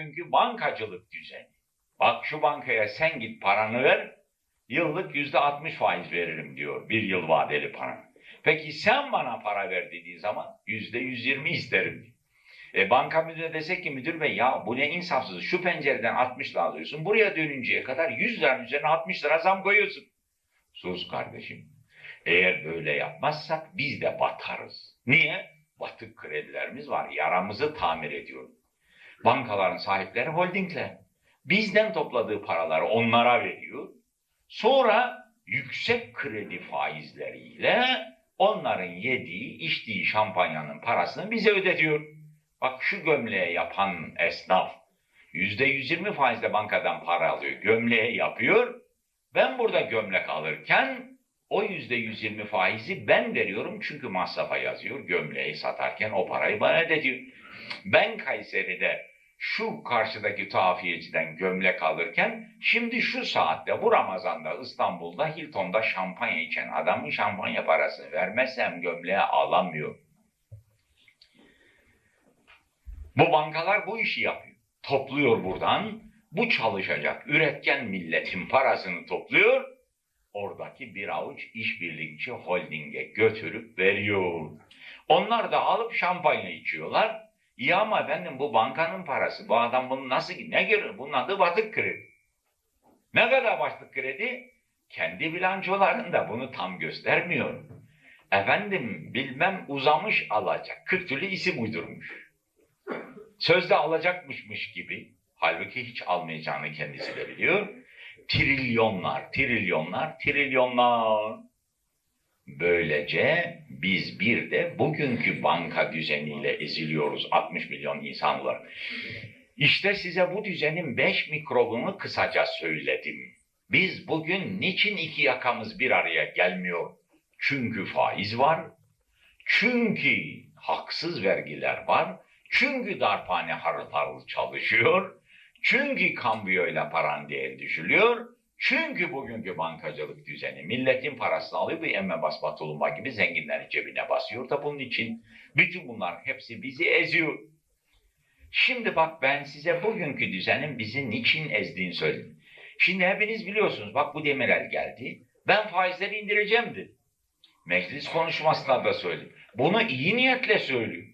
bugünkü bankacılık düzeni. Bak şu bankaya sen git paranı ver, yıllık yüzde 60 faiz veririm diyor bir yıl vadeli paranı. Peki sen bana para ver dediği zaman yüzde 120 isterim diyor. E banka müdürü desek ki müdür bey ya bu ne insafsız şu pencereden 60 lira alıyorsun buraya dönünceye kadar 100 liranın üzerine 60 lira zam koyuyorsun. Sus kardeşim. Eğer böyle yapmazsak biz de batarız. Niye? Batık kredilerimiz var. Yaramızı tamir ediyor. Bankaların sahipleri holdingler. Bizden topladığı paraları onlara veriyor. Sonra yüksek kredi faizleriyle onların yediği, içtiği şampanyanın parasını bize ödetiyor. Bak şu gömleğe yapan esnaf yüzde 120 faizle bankadan para alıyor. Gömleğe yapıyor. Ben burada gömlek alırken o yüzde 120 faizi ben veriyorum çünkü masrafa yazıyor. Gömleği satarken o parayı bana ödetiyor. Ben Kayseri'de şu karşıdaki tuhafiyeciden gömlek alırken şimdi şu saatte bu Ramazan'da İstanbul'da Hilton'da şampanya içen adamın şampanya parasını vermezsem gömleği alamıyor. Bu bankalar bu işi yapıyor. Topluyor buradan. Bu çalışacak üretken milletin parasını topluyor. Oradaki bir avuç işbirlikçi holdinge götürüp veriyor. Onlar da alıp şampanya içiyorlar. İyi ama efendim bu bankanın parası. Bu adam bunu nasıl ne görür? Bunun adı batık kredi. Ne kadar batık kredi? Kendi bilançolarında bunu tam göstermiyor. Efendim bilmem uzamış alacak. 40 türlü isim uydurmuş. Sözde alacakmışmış gibi. Halbuki hiç almayacağını kendisi de biliyor. Trilyonlar, trilyonlar, trilyonlar. Böylece biz bir de bugünkü banka düzeniyle eziliyoruz 60 milyon insan olarak. İşte size bu düzenin 5 mikrobunu kısaca söyledim. Biz bugün niçin iki yakamız bir araya gelmiyor? Çünkü faiz var, çünkü haksız vergiler var, çünkü darphane harıl harıl çalışıyor, çünkü kambiyoyla paran değer düşülüyor, çünkü bugünkü bankacılık düzeni milletin parasını alıyor bir emme basma tulumba gibi zenginlerin cebine basıyor da bunun için bütün bunlar hepsi bizi eziyor. Şimdi bak ben size bugünkü düzenin bizi niçin ezdiğini söyledim. Şimdi hepiniz biliyorsunuz bak bu Demirel geldi. Ben faizleri indireceğim dedi. Meclis konuşmasında da söyledim. Bunu iyi niyetle söylüyor.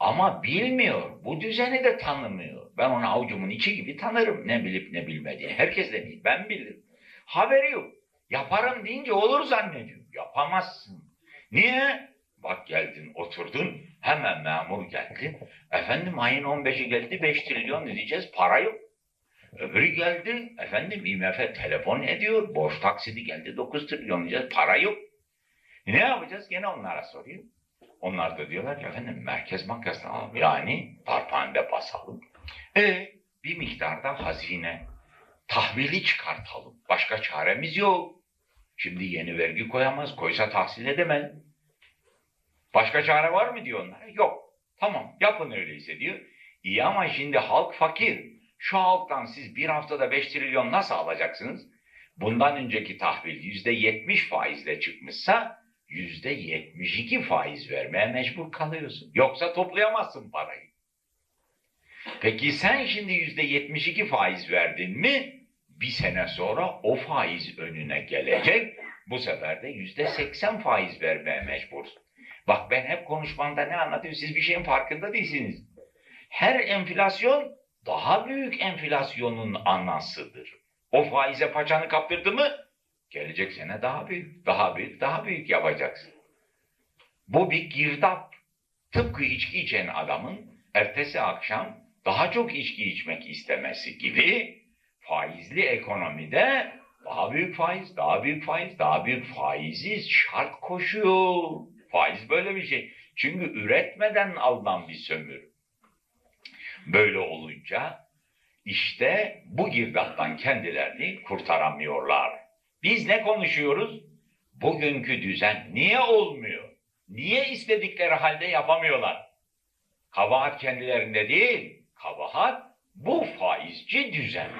Ama bilmiyor. Bu düzeni de tanımıyor. Ben onu avucumun içi gibi tanırım. Ne bilip ne bilmediğini. Herkes de değil. Ben bilirim. Haberi yok. Yaparım deyince olur zannediyor. Yapamazsın. Niye? Bak geldin oturdun. Hemen memur geldi. Efendim ayın 15'i geldi 5 trilyon ödeyeceğiz. Para yok. Öbürü geldi. Efendim IMF telefon ediyor. Borç taksidi geldi 9 trilyon ödeyeceğiz. Para yok. Ne yapacağız? Gene onlara sorayım. Onlar da diyorlar ki efendim Merkez Bankası'na alalım. Yani darphanede basalım. E bir miktarda hazine tahvili çıkartalım. Başka çaremiz yok. Şimdi yeni vergi koyamaz. Koysa tahsil edemez. Başka çare var mı diyor onlara. Yok. Tamam yapın öyleyse diyor. İyi ama şimdi halk fakir. Şu halktan siz bir haftada 5 trilyon nasıl alacaksınız? Bundan önceki tahvil yüzde yetmiş faizle çıkmışsa yüzde yetmiş iki faiz vermeye mecbur kalıyorsun. Yoksa toplayamazsın parayı. Peki sen şimdi yüzde yetmiş iki faiz verdin mi? Bir sene sonra o faiz önüne gelecek. Bu sefer de yüzde seksen faiz vermeye mecbursun. Bak ben hep konuşmamda ne anlatıyorum? Siz bir şeyin farkında değilsiniz. Her enflasyon daha büyük enflasyonun anasıdır. O faize paçanı kaptırdı mı gelecek sene daha büyük, daha büyük, daha büyük yapacaksın. Bu bir girdap. Tıpkı içki içen adamın ertesi akşam daha çok içki içmek istemesi gibi faizli ekonomide daha büyük faiz, daha büyük faiz, daha büyük faizi şart koşuyor. Faiz böyle bir şey. Çünkü üretmeden alınan bir sömür. Böyle olunca işte bu girdaptan kendilerini kurtaramıyorlar. Biz ne konuşuyoruz? Bugünkü düzen niye olmuyor? Niye istedikleri halde yapamıyorlar? Kabahat kendilerinde değil, kabahat bu faizci düzen.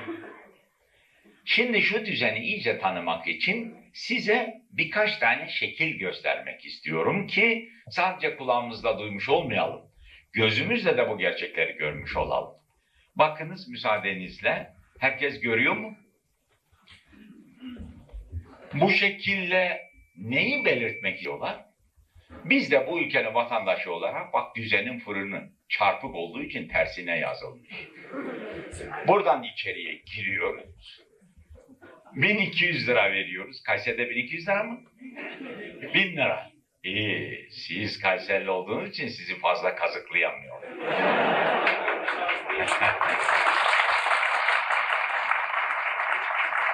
Şimdi şu düzeni iyice tanımak için size birkaç tane şekil göstermek istiyorum ki sadece kulağımızda duymuş olmayalım. Gözümüzle de bu gerçekleri görmüş olalım. Bakınız müsaadenizle. Herkes görüyor mu? Bu şekille neyi belirtmek istiyorlar? Biz de bu ülkenin vatandaşı olarak bak düzenin fırını çarpık olduğu için tersine yazılmış. Buradan içeriye giriyoruz. 1200 lira veriyoruz. Kayseri'de 1200 lira mı? 1000 lira. İyi, siz Kayserili olduğunuz için sizi fazla kazıklayamıyorum.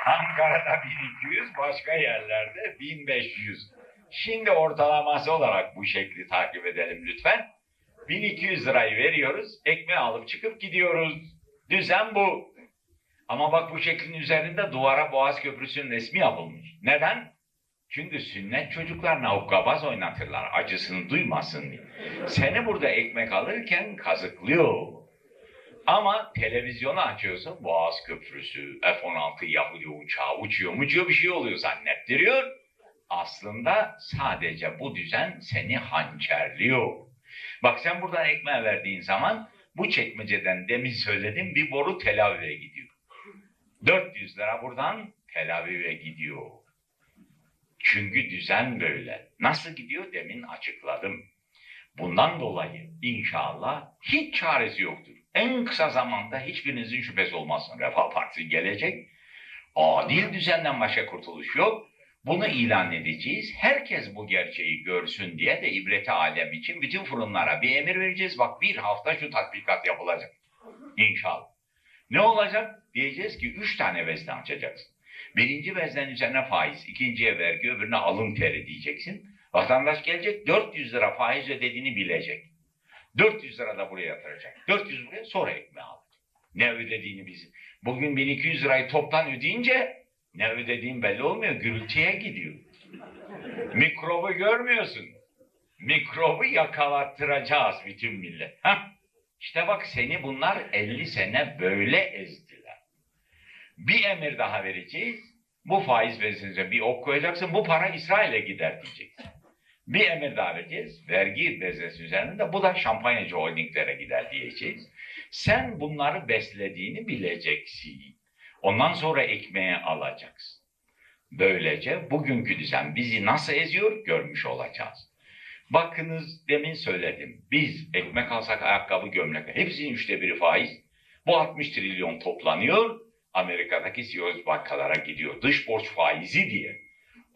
Ankara'da 1200, başka yerlerde 1500. Şimdi ortalaması olarak bu şekli takip edelim lütfen. 1200 lirayı veriyoruz, ekmeği alıp çıkıp gidiyoruz. Düzen bu. Ama bak bu şeklin üzerinde duvara Boğaz Köprüsü'nün resmi yapılmış. Neden? Çünkü sünnet çocuklarına hokkabaz oynatırlar acısını duymasın diye. Seni burada ekmek alırken kazıklıyor. Ama televizyonu açıyorsun Boğaz Köprüsü, F-16 Yahudi uçağı uçuyor uçuyor bir şey oluyor zannettiriyor. Aslında sadece bu düzen seni hançerliyor. Bak sen buradan ekmeğe verdiğin zaman bu çekmeceden demin söyledim bir boru Tel Aviv'e gidiyor. 400 lira buradan Tel Aviv'e gidiyor. Çünkü düzen böyle. Nasıl gidiyor demin açıkladım. Bundan dolayı inşallah hiç çaresi yoktur. En kısa zamanda hiçbirinizin şüphesi olmasın. Refah Partisi gelecek. Adil düzenden başka kurtuluş yok. Bunu ilan edeceğiz. Herkes bu gerçeği görsün diye de ibreti alem için bütün fırınlara bir emir vereceğiz. Bak bir hafta şu tatbikat yapılacak. İnşallah. Ne olacak? Diyeceğiz ki üç tane vezne açacaksın. Birinci veznenin üzerine faiz, ikinciye vergi, öbürüne alın teri diyeceksin. Vatandaş gelecek 400 lira faiz ödediğini bilecek. 400 lira da buraya yatıracak. 400 buraya sonra ekmeği alacak. Ne ödediğini biz. Bugün 1200 lirayı toptan ödeyince ne ödediğin belli olmuyor. Gürültüye gidiyor. Mikrobu görmüyorsun. Mikrobu yakalattıracağız bütün millet. Hah. İşte bak seni bunlar 50 sene böyle ezdiler. Bir emir daha vereceğiz. Bu faiz veznesine bir ok koyacaksın. Bu para İsrail'e gider diyeceksin. Bir emir daha vereceğiz. Vergi veznesi üzerinde bu da şampanyacı holdinglere gider diyeceğiz. Sen bunları beslediğini bileceksin. Ondan sonra ekmeğe alacaksın. Böylece bugünkü düzen bizi nasıl eziyor görmüş olacağız. Bakınız demin söyledim. Biz ekmek alsak ayakkabı gömlek hepsinin üçte biri faiz. Bu 60 trilyon toplanıyor. Amerika'daki siyonist bankalara gidiyor. Dış borç faizi diye.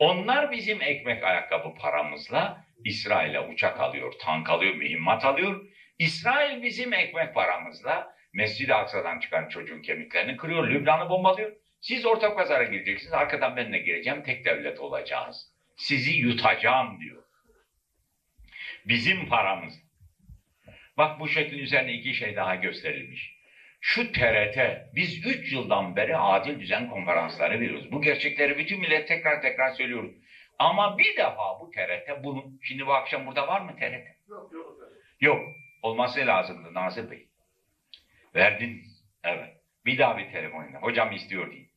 Onlar bizim ekmek ayakkabı paramızla İsrail'e uçak alıyor, tank alıyor, mühimmat alıyor. İsrail bizim ekmek paramızla Mescid-i Aksa'dan çıkan çocuğun kemiklerini kırıyor, Lübnan'ı bombalıyor. Siz ortak pazara gireceksiniz, arkadan ben de gireceğim, tek devlet olacağız. Sizi yutacağım diyor. Bizim paramız. Bak bu şeklin üzerine iki şey daha gösterilmiş. Şu TRT, biz 3 yıldan beri adil düzen konferansları veriyoruz. Bu gerçekleri bütün millet tekrar tekrar söylüyoruz. Ama bir defa bu TRT bunu, şimdi bu akşam burada var mı TRT? Yok yok. Yok, olması lazımdı Nazır Bey. Verdiniz, evet. Bir daha bir telefon edin. Hocam istiyor değil.